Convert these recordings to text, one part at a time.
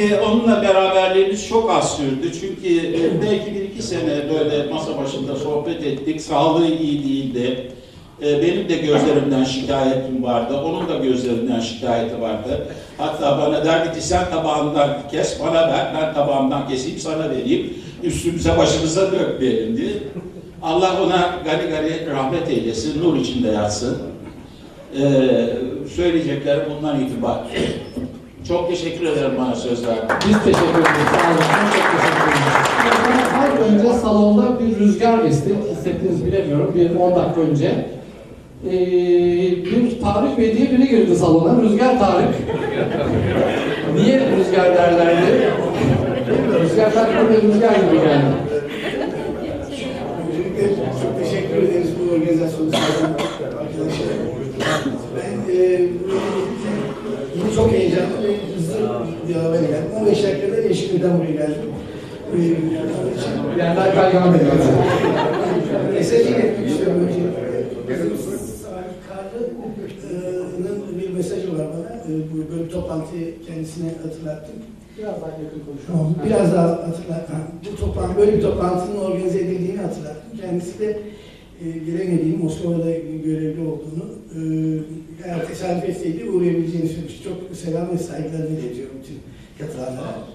ki onunla beraberliğimiz çok az sürdü. Çünkü e, belki bir iki sene böyle masa başında sohbet ettik. Sağlığı iyi değildi. E, Benim de gözlerimden şikayetim vardı. Onun da gözlerinden şikayeti vardı. Hatta bana derdi ki sen tabağından kes bana ver. Ben tabağımdan keseyim sana vereyim. Üstümüze başımıza dökmeyelim diye. Allah ona gani gani rahmet eylesin. Nur içinde yatsın. E, söyleyeceklerim bundan itibar. Çok teşekkür ederim bana söz verdin. Biz teşekkür ederiz. Sağ olun. Çok teşekkür ederiz. Az önce salonda bir rüzgar esti. Hissettiniz bilemiyorum. Bir 10 dakika önce. Ee, bir Tarık Bey diye biri girdi salona. Rüzgar Tarık. Niye rüzgar derlerdi? rüzgar Tarık böyle rüzgar gibi geldi. Öncelikle çok teşekkür ederiz bu organizasyonu sağlayan arkadaşlar. Ben e, yine çok heyecanlı ve hızlı bir havaya geldim. 15 dakikada Yeşilköy'den buraya geldim. E, onun için Daha kaygan veriyor. mesajı bir var bana. Bu böyle bir toplantıyı kendisine hatırlattım. Biraz daha yakın konuşalım. Biraz daha hatırlat. ha, Bu toplantı, böyle bir toplantının organize edildiğini hatırlattım. Kendisi de e, gelemediğini, Moskova'da görevli olduğunu, e, eğer tesadüf etseydi uğrayabileceğini söylemişti. Çok selam ve saygılarımı iletiyorum bütün katılanlara.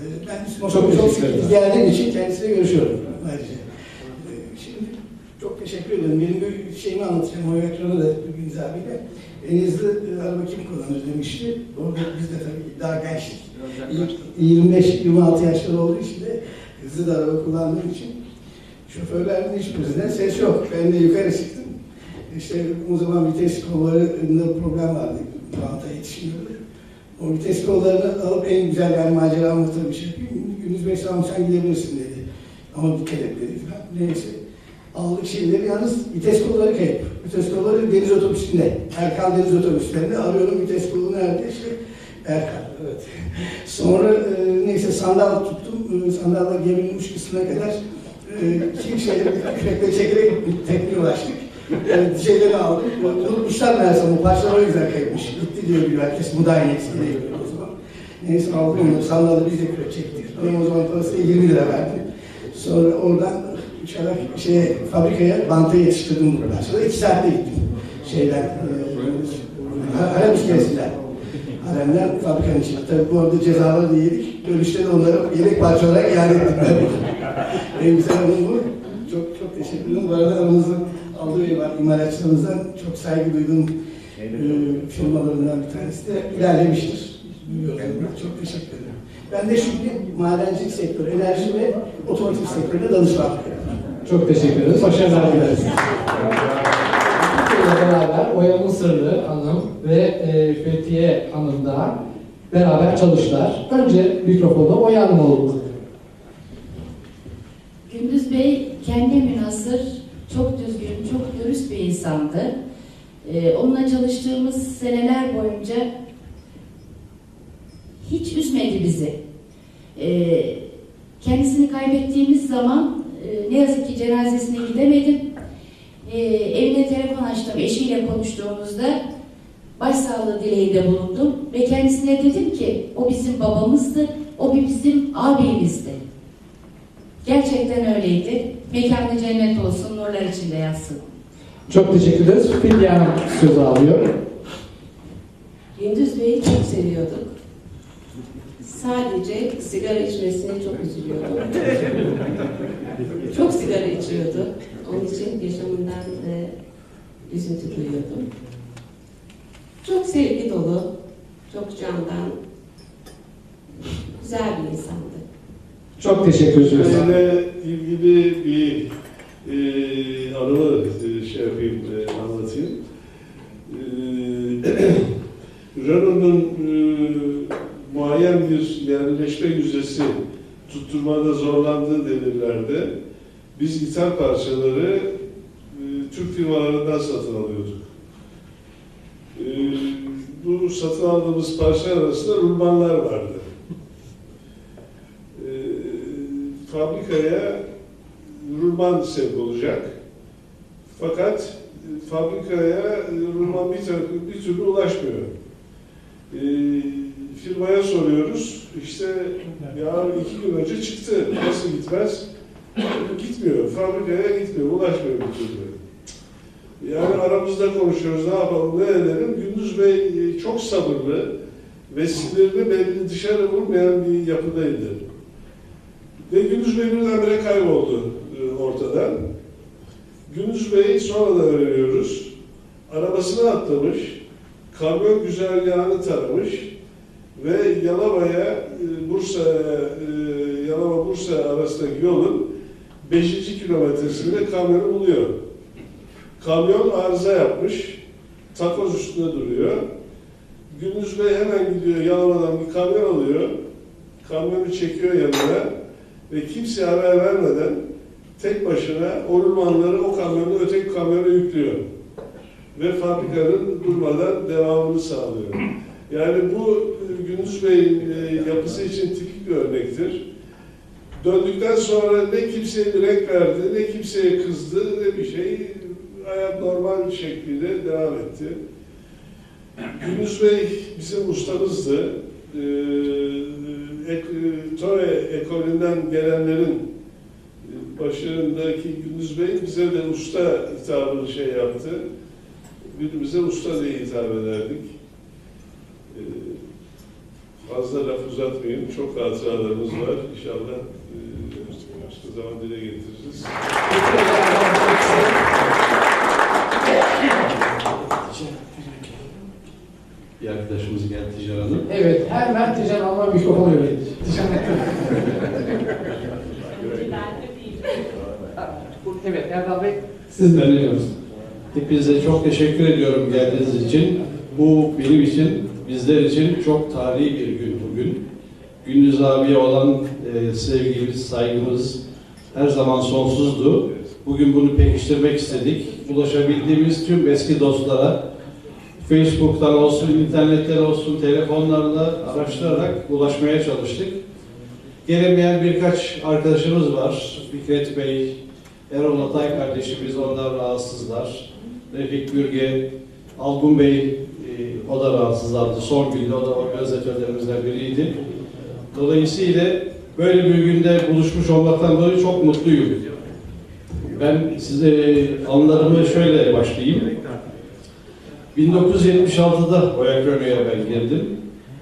E, ben Moskova'da çok teşekkür ederim. sık geldiğim için kendisiyle görüşüyorum ayrıca. E, şimdi çok teşekkür ederim. Benim bir şeyimi anlatacağım. O ekrana da Gündüz abiyle. En hızlı e, araba kim kullanır demişti. Orada biz de tabii daha gençtik. 25-26 yaşları olduğu için de hızlı da araba kullandığım için şoförlerin hiçbirinden ses yok. Ben de yukarı çıktım. İşte o zaman vites kollarında problem vardı. Panta yetişmiyordu. O vites kollarını alıp en güzel yani macera bir yapayım. Gündüz Bey tamam sen gidebilirsin dedi. Ama dikkat et dedi falan. Neyse. Aldık şeyleri yalnız vites kolları kayıp. Vites kolları deniz otobüsünde. Erkan deniz otobüslerinde arıyorum vites kolu nerede? İşte Erkan. Evet. Sonra e, neyse sandal tuttum. E, sandalla geminin uç kısmına kadar e, iki şeyleri kürekle çekerek tekneye ulaştık. E, şeyleri aldım. Unutmuşlar meğerse bu parçalar o yüzden kayıpmış. Gitti diyor bir herkes. Bu da aynı eksiğine gidiyor o zaman. Neyse aldım onu. Sandalı biz de kürek çektik. Benim o zaman parasını 20 lira verdim. Sonra oradan uçarak şey, fabrikaya banta yetiştirdim buradan. Sonra iki saatte gittim. Şeyden, e, Harem iskelesinden. Haremden fabrikanın içine. Tabii bu arada cezaları da yedik. Dönüşte de onları yedek parça olarak iade ettim. en güzel bu. Çok çok teşekkür ederim. Bu arada aramızda aldığı var. İmalatçılarımızdan çok saygı duyduğum e, firmalarından bir tanesi de ilerlemiştir. Çok teşekkür ederim. Ben de şimdi madencilik sektörü, enerji ve otomotiv sektöründe danışmanlık yapıyorum. Çok teşekkür ederiz. Başarılar dileriz. Beraber Oya Mısırlı Hanım ve e, Fethiye Hanım da beraber çalıştılar. Önce mikrofonu Oya Hanım alalım. Gündüz Bey kendi münhasır, çok bir insandı. Ee, onunla çalıştığımız seneler boyunca hiç üzmedi bizi. Ee, kendisini kaybettiğimiz zaman e, ne yazık ki cenazesine gidemedim. Ee, evine telefon açtım, eşiyle konuştuğumuzda başsağlığı dileğinde bulundum ve kendisine dedim ki o bizim babamızdı, o bizim abimizdi. Gerçekten öyleydi. Mekanı cennet olsun, nurlar içinde yatsın. Çok teşekkür ederiz. Fidye Hanım sözü alıyor. Gündüz Bey'i çok seviyorduk. Sadece sigara içmesine çok üzülüyordum. çok sigara içiyordu. Onun için yaşamından e, üzüntü duyuyordum. Çok sevgi dolu, çok candan, güzel bir insandı. Çok teşekkür ederiz. Benimle ilgili bir e, anımı e, şey yapayım, e, anlatayım. E, Renault'un e, muayyen bir yerleşme yüzdesi tutturmada zorlandığı devirlerde biz ithal parçaları e, Türk firmalarından satın alıyorduk. E, bu satın aldığımız parça arasında rulmanlar vardı. E, fabrikaya rulman sevk olacak. Fakat e, fabrikaya e, rulman bir, tar- bir türlü ulaşmıyor. E, firmaya soruyoruz. İşte ya iki gün önce çıktı. Nasıl gitmez? Gitmiyor. Fabrikaya gitmiyor. Ulaşmıyor bir türlü. Yani aramızda konuşuyoruz. Ne yapalım, ne edelim? Gündüz Bey e, çok sabırlı ve sinirini belli dışarı vurmayan bir yapıdaydı. Ve Gündüz Bey birdenbire kayboldu ortadan. Gündüz Bey sonra da öğreniyoruz. Arabasına atlamış, kamyon güzergahını taramış ve Yalova'ya, e, Bursa, e, Yalova Bursa arasındaki yolun 5. kilometresinde kamyonu buluyor. Kamyon arıza yapmış, takoz üstünde duruyor. Gündüz Bey hemen gidiyor Yalova'dan bir kamyon alıyor, kamyonu çekiyor yanına ve kimseye haber vermeden tek başına o rulmanları o kamyonu öteki kamyona yüklüyor. Ve fabrikanın durmadan devamını sağlıyor. Yani bu e, Gündüz Bey'in e, yapısı için tipik bir örnektir. Döndükten sonra ne kimseye bir renk verdi, ne kimseye kızdı, ne bir şey. Hayat normal şekilde devam etti. Gündüz Bey bizim ustamızdı. Ee, ek, Tore ekolünden gelenlerin başındaki Gündüz Bey bize de usta hitabını şey yaptı. Birbirimize usta diye hitap ederdik. Ee, fazla laf uzatmayayım. Çok hatıralarımız var. İnşallah e, başka zaman dile getiririz. Bir arkadaşımız geldi Tijan Hanım. Evet, hemen Tijan Hanım'a mikrofonu verin. Tijan Evet, Erdal Bey, siz de dinliyoruz. Hepinize çok teşekkür ediyorum geldiğiniz için. Bu benim için, bizler için çok tarihi bir gün bugün. Gündüz abiye olan e, sevgimiz, saygımız her zaman sonsuzdu. Bugün bunu pekiştirmek istedik. Ulaşabildiğimiz tüm eski dostlara, Facebook'tan olsun, internetten olsun, telefonlarla araştırarak ulaşmaya çalıştık. Gelemeyen birkaç arkadaşımız var. Fikret Bey, Erol Atay kardeşimiz, onlar rahatsızlar. Refik Bürge, Algun Bey, e, o da rahatsızlardı. Son günde o da organizatörlerimizden biriydi. Dolayısıyla böyle bir günde buluşmuş olmaktan dolayı çok mutluyum. Ben size anılarımı şöyle başlayayım. 1976'da Oyak Röne'ye ben girdim.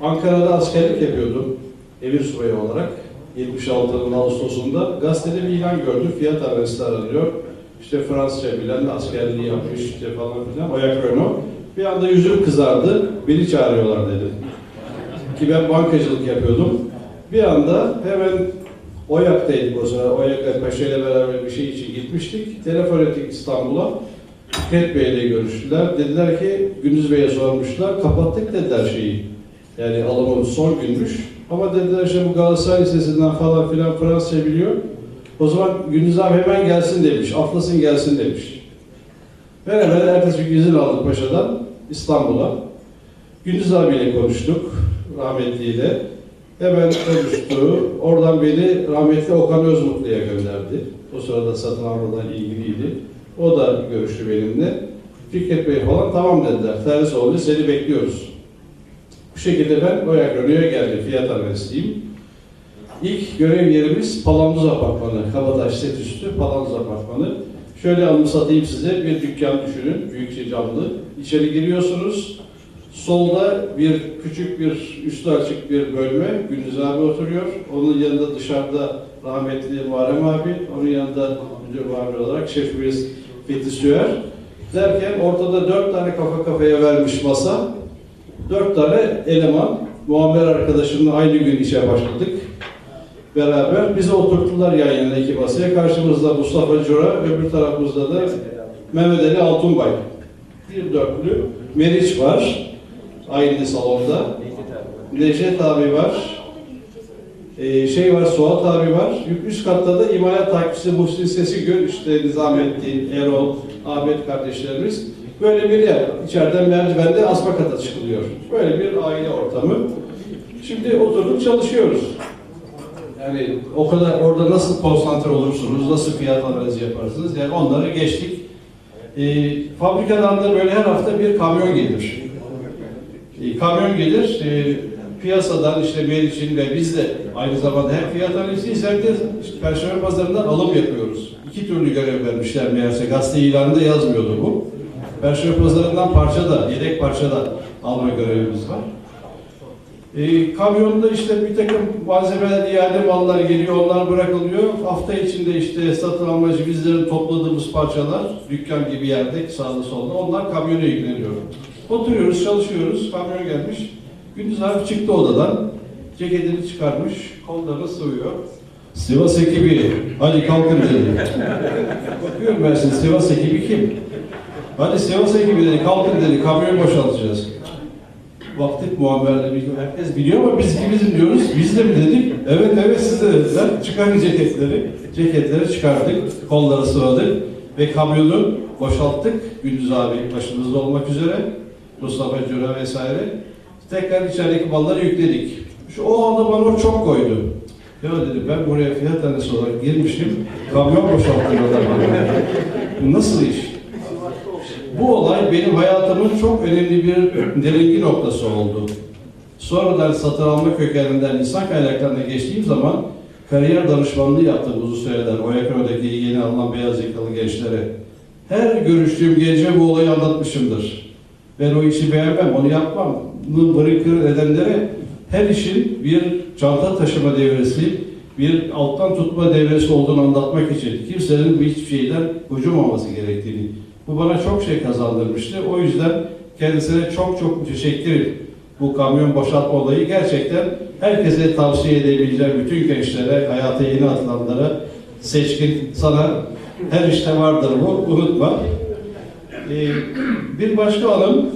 Ankara'da askerlik yapıyordum. Emir subayı olarak. 76'nın Ağustos'unda gazetede bir ilan gördüm. Fiyat arası aranıyor. İşte Fransızca bilen askerliği yapmış işte falan filan. Oyak Renault. Bir anda yüzüm kızardı. Beni çağırıyorlar dedi. Ki ben bankacılık yapıyordum. Bir anda hemen Oyak'taydık o sırada. Oyak'la Paşa ile beraber bir şey için gitmiştik. Telefon ettik İstanbul'a. Fikret Bey'le görüştüler. Dediler ki Gündüz Bey'e sormuşlar. Kapattık dediler şeyi. Yani alımımız son günmüş. Ama dediler işte bu Galatasaray Lisesi'nden falan filan Fransızca biliyor. O zaman Gündüz abi hemen gelsin demiş. Atlasın gelsin demiş. Hemen ertesi gün izin aldık Paşa'dan İstanbul'a. Gündüz abiyle konuştuk. Rahmetliyle. Hemen konuştu. Oradan beni rahmetli Okan Özmutlu'ya gönderdi. O sırada satın almadan ilgiliydi. O da görüştü benimle. Fikret Bey falan tamam dediler. Terzi oldu seni bekliyoruz. Bu şekilde ben Renault'a geldim. Fiyat analistiyim. İlk görev yerimiz Palanduz Apartmanı. Kabataş set üstü Palanduz Apartmanı. Şöyle anımsatayım size. Bir dükkan düşünün. Büyükçe camlı. İçeri giriyorsunuz. Solda bir küçük bir üstü açık bir bölme. Gündüz abi oturuyor. Onun yanında dışarıda rahmetli Muharrem abi. Onun yanında müdür muhabir olarak şefimiz Fethi Süer. Derken ortada dört tane kafa kafaya vermiş masa. Dört tane eleman, Muammer arkadaşımla aynı gün işe başladık. Beraber bizi oturttular yan yana iki masaya. Karşımızda Mustafa Cura, öbür tarafımızda da Mehmet Ali Altunbay. Bir dörtlü. Meriç var, aynı salonda. Necdet abi var. Ee, şey var, Suat abi var. Üst katta da imalat takipçisi Muhsin Sesigöl, işte Nizamettin, Erol, Ahmet kardeşlerimiz. Böyle bir yer. İçeriden merdivende asma kata çıkılıyor. Böyle bir aile ortamı. Şimdi oturduk çalışıyoruz. Yani o kadar orada nasıl konsantre olursunuz, nasıl fiyat analizi yaparsınız? Yani onları geçtik. Ee, fabrikadan da böyle her hafta bir kamyon gelir. E, kamyon gelir, e, piyasadan işte Meriç'in ve biz de aynı zamanda hem fiyat analiziyiz hem de işte Perşembe Pazarı'ndan alım yapıyoruz. İki türlü görev vermişler meğerse. Gazete ilanında yazmıyordu bu. Perşembe Pazarı'ndan parça da, yedek parça da alma görevimiz var. E, kamyonda işte bir takım malzemeler, iade mallar geliyor, onlar bırakılıyor. Hafta içinde işte satın almacı bizlerin topladığımız parçalar, dükkan gibi yerde sağda solda, onlar kamyona yükleniyor. Oturuyoruz, çalışıyoruz, kamyon gelmiş. Gündüz abi çıktı odadan, ceketini çıkarmış, kollarını sıvıyor. Sivas ekibi, hadi kalkın dedi. Bakıyorum ben şimdi, Sivas ekibi kim? Hadi Sivas ekibi dedi, kalkın dedi, kamyon boşaltacağız. Baktık muammerle bir herkes biliyor ama biz ikimizin diyoruz. Biz de mi dedik? Evet evet siz de dediler. Çıkarın ceketleri. Ceketleri çıkardık. Kolları sıvadık. Ve kamyonu boşalttık. Gündüz abi başımızda olmak üzere. Mustafa Cura vesaire. Tekrar içerideki malları yükledik. Şu o anda bana o çok koydu. Ya dedim ben buraya fiyat tanesi olarak girmişim. Kamyon boşaltıyorlar bana. Bu nasıl iş? Bu olay benim hayatımın çok önemli bir deringi noktası oldu. Sonradan satın alma kökeninden insan kaynaklarına geçtiğim zaman kariyer danışmanlığı yaptım uzun süreler. OYK'daki yeni alınan beyaz yakalı gençlere. Her görüştüğüm gence bu olayı anlatmışımdır. Ben o işi beğenmem, onu yapmam. Bunu bırakır edenlere her işin bir çanta taşıma devresi, bir alttan tutma devresi olduğunu anlatmak için kimsenin hiçbir şeyden ucumaması gerektiğini bu bana çok şey kazandırmıştı. O yüzden kendisine çok çok teşekkür Bu kamyon boşaltma olayı gerçekten herkese tavsiye edebileceğim bütün gençlere, hayata yeni atılanlara seçkin sana her işte vardır bu, unutma. Ee, bir başka anım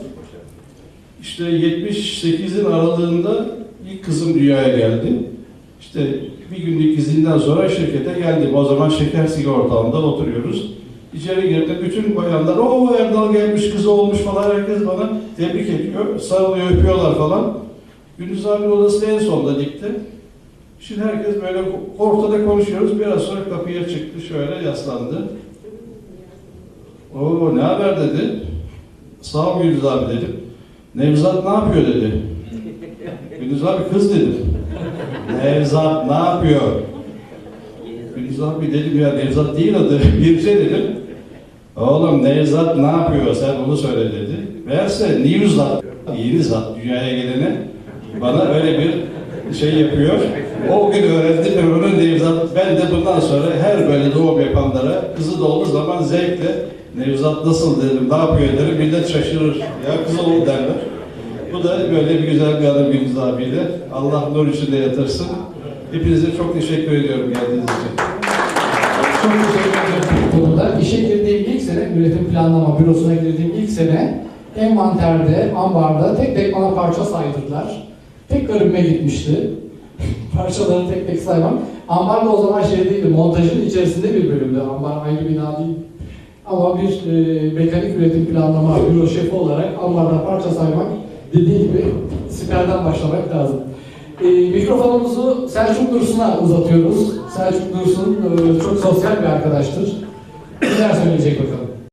işte 78'in aralığında ilk kızım dünyaya geldi. İşte bir günlük izinden sonra şirkete geldim. O zaman şeker sigortamda oturuyoruz. İçeri girdim. Bütün bayanlar o Erdal gelmiş, kızı olmuş falan herkes bana tebrik ediyor. Sarılıyor, öpüyorlar falan. Gündüz abi odası en sonda dikti. Şimdi herkes böyle ortada konuşuyoruz. Biraz sonra kapıya çıktı. Şöyle yaslandı. Oo ne haber dedi. Sağ ol Gündüz abi dedim. Nevzat ne yapıyor dedi. Gündüz abi kız dedim. Nevzat ne yapıyor? Gündüz abi dedim ya Nevzat değil adı. Bir şey dedim. Oğlum Nevzat ne yapıyor sen onu söyle dedi. Meğerse Nevzat, yeni zat dünyaya gelene bana öyle bir şey yapıyor. O gün öğrendim onun Nevzat. Ben de bundan sonra her böyle doğum yapanlara kızı da olduğu zaman zevkle Nevzat nasıl dedim, ne yapıyor derim. Millet şaşırır. Ya kız oldu derler. Bu da böyle bir güzel bir anım Gündüz abiyle. Allah nur içinde yatırsın. Hepinize çok teşekkür ediyorum geldiğiniz için. Çok teşekkür ederim. İşe girdiğim ilk sene, üretim planlama bürosuna girdiğim ilk sene envanterde, ambarda tek tek bana parça saydırdılar. Tek garibime gitmişti. Parçaları tek tek saymam. Ambar da o zaman şey değildi, montajın içerisinde bir bölümdü. Ambar ayrı bina değil. Ama bir e, mekanik üretim planlama büro şefi olarak ambarda parça saymak dediği gibi siperden başlamak lazım. E, mikrofonumuzu Selçuk Dursun'a uzatıyoruz. Selçuk Dursun e, çok sosyal bir arkadaştır. Neler söyleyecek bakalım.